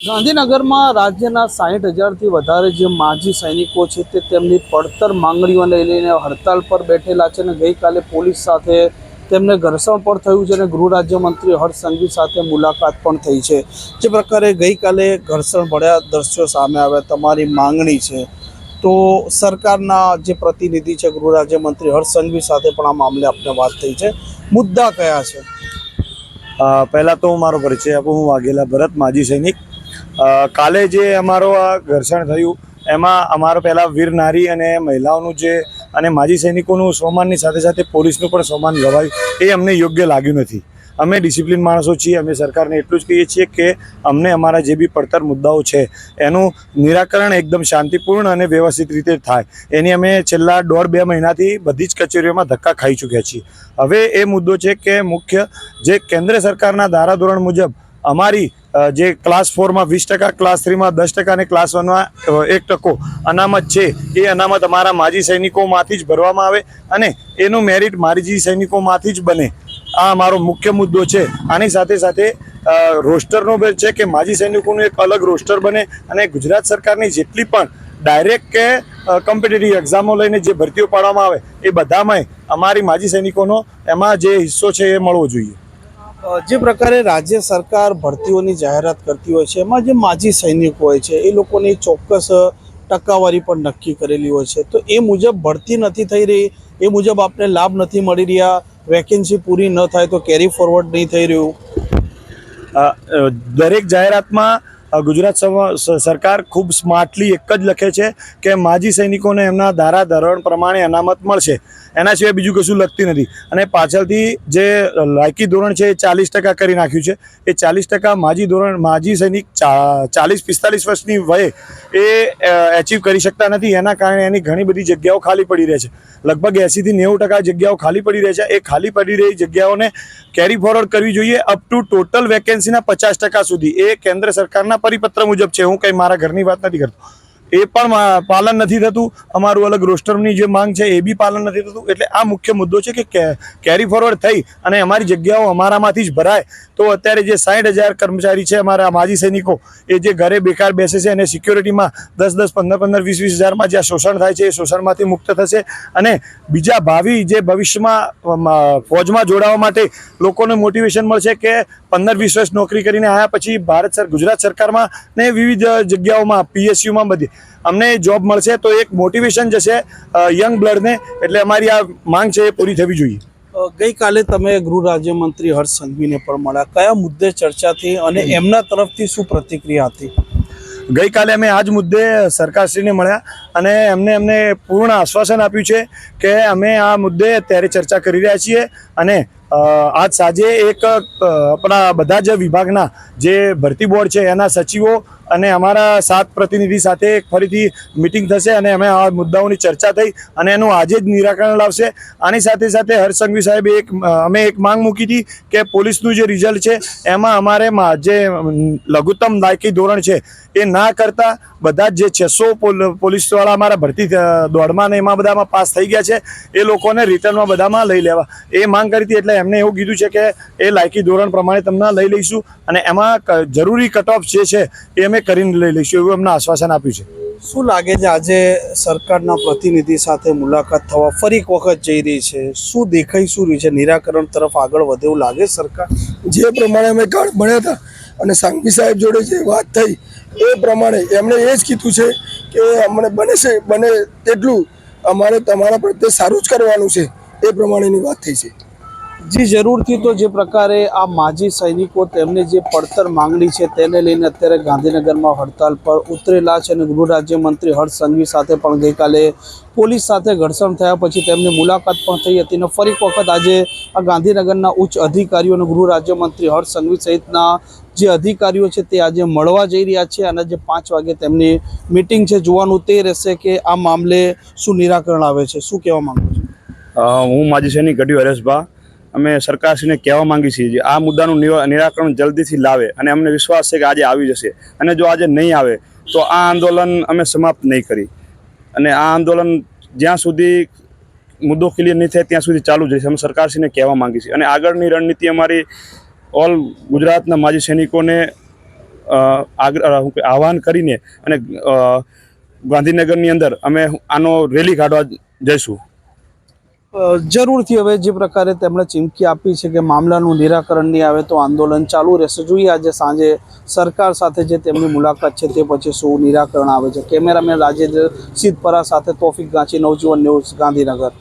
ગાંધીનગરમાં રાજ્યના સાહીઠ હજારથી વધારે જે માજી સૈનિકો છે તે તેમની પડતર માંગણીઓને લઈને હડતાલ પર બેઠેલા છે અને ગઈકાલે પોલીસ સાથે તેમને ઘર્ષણ પણ થયું છે અને ગૃહ રાજ્યમંત્રી હર્ષ સંઘવી સાથે મુલાકાત પણ થઈ છે. જે પ્રકારે ગઈકાલે ઘર્ષણ ભર્યા દ્રશ્યો સામે આવ્યા, તમારી માંગણી છે. તો સરકારના જે પ્રતિનિધિ છે, ગૃહ રાજ્યમંત્રી હર્ષ સંઘવી સાથે પણ આ મામલે આપણે વાત થઈ છે. મુદ્દા કયા છે? પહેલાં તો હું મારો પરિચય આપું. હું વાઘેલા ભરત, માજી સૈનિક. કાલે જે અમારો આ ઘર્ષણ થયું, એમાં અમારો પહેલાં વીર નારી અને મહિલાઓનું જે અને માજી સૈનિકોનું સોમાનની સાથે સાથે પોલીસનું પણ સોમાન ગવાયું એ અમને યોગ્ય લાગ્યું નથી. અમે ડિસિપ્લિન માણસો છીએ, અમે સરકારને એટલું જ કહીએ છીએ કે અમને અમારા જે બી પડતર મુદ્દાઓ છે, એનું નિરાકરણ એકદમ શાંતિપૂર્ણ અને વ્યવસ્થિત રીતે થાય. એની અમે છેલ્લા દોઢ બે મહિનાથી બધી જ કચેરીઓમાં ધક્કા ખાઈ ચૂક્યા છીએ. હવે એ મુદ્દો છે કે મુખ્ય જે કેન્દ્ર સરકારના ધારાધોરણ મુજબ અમારી જે ક્લાસ ફોરમાં વીસ ટકા ક્લાસ થ્રીમાં દસ ટકા અને ક્લાસ વનમાં એક ટકો અનામત છે, એ અનામત અમારા માજી સૈનિકોમાંથી જ ભરવામાં આવે અને એનું મેરિટ મારીજી સૈનિકોમાંથી જ બને. આ અમારો મુખ્ય મુદ્દો છે. આની સાથે સાથે રોસ્ટરનો બે છે કે માજી સૈનિકોનું એક અલગ રોસ્ટર બને અને ગુજરાત સરકારની જેટલી પણ ડાયરેક્ટ કે કોમ્પિટિટિવ એક્ઝામો લઈને જે ભરતીઓ પાડવામાં આવે, એ બધામાંય અમારી માજી સૈનિકોનો એમાં જે હિસ્સો છે એ મળવો જોઈએ. જે પ્રકારે રાજ્ય સરકાર ભરતીઓની જાહેરાત કરતી હોય છે, એમાં જે માજી સૈનિકો હોય છે, એ લોકોની ચોક્કસ ટકાવારી પણ નક્કી કરેલી હોય છે. તો એ મુજબ ભરતી નથી થઈ રહી, એ મુજબ આપને લાભ નથી મળી રહ્યા, વેકેન્સી પૂરી ન થાય તો કેરી ફોરવર્ડ નહીં થઈ રહ્યું. દરેક જાહેરાતમાં ગુજરાત સરકાર ખૂબ સ્માર્ટલી એક જ લખે છે કે માજી સૈનિકોને એમના ધારા ધોરણ પ્રમાણે અનામત મળશે. એના સિવાય બીજું કશું લખતી નથી. અને પાછળથી જે લાયકી ધોરણ છે એ ચાલીસ ટકા કરી નાખ્યું છે. એ ચાલીસ ટકા માજી ધોરણ, માજી સૈનિક ચાલીસ, પિસ્તાલીસ વર્ષની વયે એ એચીવ કરી શકતા નથી. એના કારણે એની ઘણી બધી જગ્યાઓ ખાલી પડી રહે છે. લગભગ એંસીથી નેવું ટકા જગ્યાઓ ખાલી પડી રહે છે. એ ખાલી પડી રહી જગ્યાઓને કેરી ફોરવર્ડ કરવી જોઈએ અપ ટુ ટોટલ વેકેન્સીના પચાસ ટકા સુધી. એ કેન્દ્ર સરકારના પરિપત્ર મુજબ છે હું કંઈ મારા ઘરની વાત નથી કરતો. એ પણ પાલન નથી થતું. અમારું અલગ રોસ્ટરની જે માંગ છે એ બી પાલન નથી થતું. એટલે આ મુખ્ય મુદ્દો છે કે કેરી ફોરવર્ડ થઈ અને અમારી જગ્યાઓ અમારામાંથી જ ભરાય. તો અત્યારે જે સાઠ હજાર કર્મચારી છે અમારા માજી સૈનિકો, એ જે ઘરે બેકાર બેસે છે અને સિક્યોરિટીમાં દસ દસ, પંદર પંદર, વીસ વીસ હજારમાં જ્યાં શોષણ થાય છે, એ શોષણમાંથી મુક્ત થશે. અને બીજા ભાવિ જે ભવિષ્યમાં ફોજમાં જોડાવા માટે લોકોને મોટિવેશન મળશે કે પંદર, વીસ વર્ષ નોકરી કરીને આવ્યા પછી ભારત સર ગુજરાત સરકારમાં ને વિવિધ જગ્યાઓમાં પીએસયુમાં બધી. અમને જોબ મળશે તો એક મોટિવેશન જશે યંગ બ્લડને એટલે અમારી આ માંગ છે એ પૂરી થવી જોઈએ. ગઈકાલે તમે ગૃહ રાજ્યમંત્રી હર્ષ સંઘવીને પણ મળ્યા. કયા મુદ્દે ચર્ચા થઈ અને એમના તરફથી શું પ્રતિક્રિયા હતી? ગઈકાલે અમે આ જ મુદ્દે સરકારશ્રીને મળ્યા અને એમને એમને પૂર્ણ આશ્વાસન આપ્યું છે કે અમે આ મુદ્દે અત્યારે ચર્ચા કરી રહ્યા છીએ અને આજ સાંજે એક આપણા બધા જ વિભાગના જે ભરતી બોર્ડ છે એના સચિવો અને અમારા સાત પ્રતિનિધિ સાથે ફરીથી મિટિંગ થશે અને અમે આ મુદ્દાઓની ચર્ચા થઈ અને એનું આજે જ નિરાકરણ લાવશે. આની સાથે સાથે હર્ષસંઘવી સાહેબે એક અમે એક માંગ મૂકી હતી કે પોલીસનું જે રિઝલ્ટ છે, એમાં અમારે જે લઘુત્તમ લાયકી ધોરણ છે, એ ના કરતા બધા જ જે છસો પોલીસવાળા અમારા ભરતી દોડમાં ને એમાં બધામાં પાસ થઈ ગયા છે, એ લોકોને રિટર્નમાં બધામાં લઈ લેવા. એ માંગ કરી હતી એટલે એમને એવું કીધું છે કે એ લાયકી ધોરણ પ્રમાણે તમને લઈ લઈશું અને એમાં જરૂરી કટ ઓફ જે છે, એ અમે કરીને લઈ લઈશું એવું એમને આશ્વાસન આપ્યું છે. શું લાગે છે આજે સરકારના પ્રતિનિધિ સાથે મુલાકાત થવા ફરી એક વખત જઈ રહી છે? શું દેખાઈ શું રહ્યું છે? નિરાકરણ તરફ આગળ વધે એવું લાગે સરકાર? જે પ્રમાણે અમે કાર્ડ ભણ્યા હતા અને સાંઘવી સાહેબ જોડે જે વાત થઈ એ પ્રમાણે એમણે એ જ કીધું છે કે અમને બને છે બને તેટલું અમારે તમારા પ્રત્યે સારું જ કરવાનું છે એ પ્રમાણેની વાત થઈ છે. જી, જરૂરથી તો જે પ્રકારે આ માજી સૈનિકો તેમને જે પડતર માંગણી છે તેને લઈને અત્યારે ગાંધીનગરમાં હડતાલ પર ઉતરેલા છે અને ગૃહ રાજ્યમંત્રી હર્ષ સંઘવી સાથે પણ ગઈકાલે પોલીસ સાથે ઘર્ષણ થયા પછી તેમની મુલાકાત પણ થઈ હતી અને ફરી વખત આજે આ ગાંધીનગરના ઉચ્ચ અધિકારીઓ અને ગૃહ રાજ્યમંત્રી હર્ષ સંઘવી સહિતના જે અધિકારીઓ છે તે આજે મળવા જઈ રહ્યા છે અને જે પાંચ વાગે તેમની મિટિંગ છે. જોવાનું તે રહેશે કે આ મામલે શું નિરાકરણ આવે છે. શું કહેવા માગું છો? હું માજી સૈનિક ગઢવી હરેશભા અમે સરકારશ્રીને કહેવા માંગીએ છીએ જે આ મુદ્દાનું નિરાકરણ જલ્દીથી લાવે અને અમને વિશ્વાસ છે કે આજે આવી જશે અને જો આજે નહીં આવે, તો આ આંદોલન અમે સમાપ્ત નહીં કરી. અને આ આંદોલન જ્યાં સુધી મુદ્દો ક્લિયર નહીં થાય ત્યાં સુધી ચાલુ જ રહેશે. અમે સરકારશ્રીને કહેવા માંગીએ છીએ. અને આગળની રણનીતિ અમારી ઓલ ગુજરાતના માજી સૈનિકોને આહવાન કરીને અને ગાંધીનગરની અંદર અમે આનો રેલી કાઢવા જઈશું. જરૂરથી હવે જે પ્રકારે તેમણે ચીમકી આપી છે કે મામલાનું નિરાકરણ નહીં આવે તો આંદોલન ચાલુ રહેશે. જોઈએ આજે સાંજે સરકાર સાથે જે તેમની મુલાકાત છે તે પછી શું નિરાકરણ આવે છે. કેમેરામેન રાજેન્દ્ર સિદ્ધપરા સાથે તોફિક ગાંચી, નવજીવન ન્યૂઝ ગાંધીનગર.